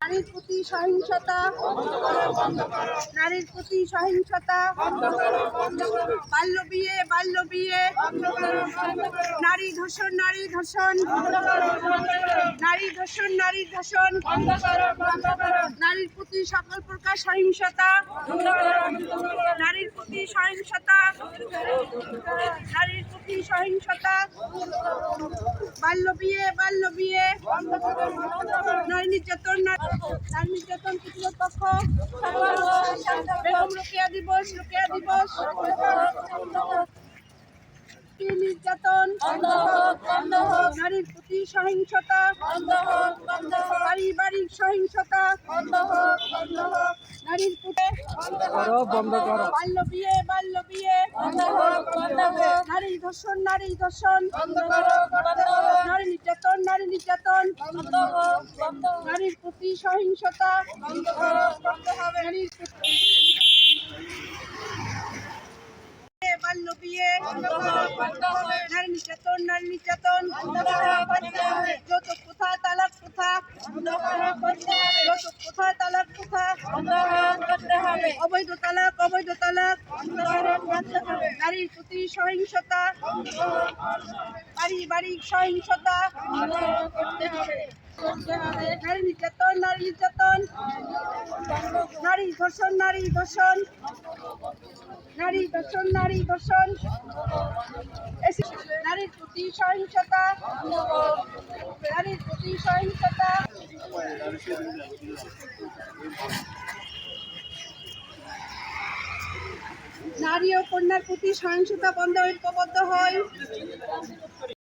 নারীর প্রতি সহিংসতা, নারীর প্রতি সহিংসতা, বাল্য বিয়ে বাল্য বিয়ে, নারী ধর্ষণ নারী ধর্ষণ নারী ধর্ষণ নারী ধর্ষণ, নারীর প্রতি সকল প্রকার সহিংসতা সহিংসতা, নারীর প্রতি সহিংসতা, বাল্য বিয়ে বাল্য বিয়ে নারী নির্যাতন নারী নির্যাতন কর্তৃপক্ষ বেগম রোকেয়া দিবস রোকেয়া দিবস নির্যাতন নারীর প্রতি সহিংসতা, পারিবারিক সহিংসতা প্রতি বাল্য বিয়ে বাল্য বিয়ে। নারী ধর্ষণ নারী ধর্ষণ। নারী নির্যাতন নারী নির্যাতন। নারীর প্রতি সহিংসতা। নারীর প্রতি বাল্য বিয়ে। নারী নির্যাতন নারী নির্যাতন। যৌতুক প্রথা তালাক প্রথা। যৌতুক প্রথা তালাক অবৈধ তালাক অবৈধ তালাক নারীর প্রতি সহিংসতা পারিবারিক সহিংসতা নারী নির্যাতন নারী নির্যাতন। নারী ধর্ষণ নারী ধর্ষণ। নারী ধর্ষণ নারী ধর্ষণ। নারীর প্রতি সহিংসতা। নারীর প্রতি সহিংসতা। নারী ও কন্যার প্রতি সহিংসতা বন্ধে ঐক্যবদ্ধ হয়।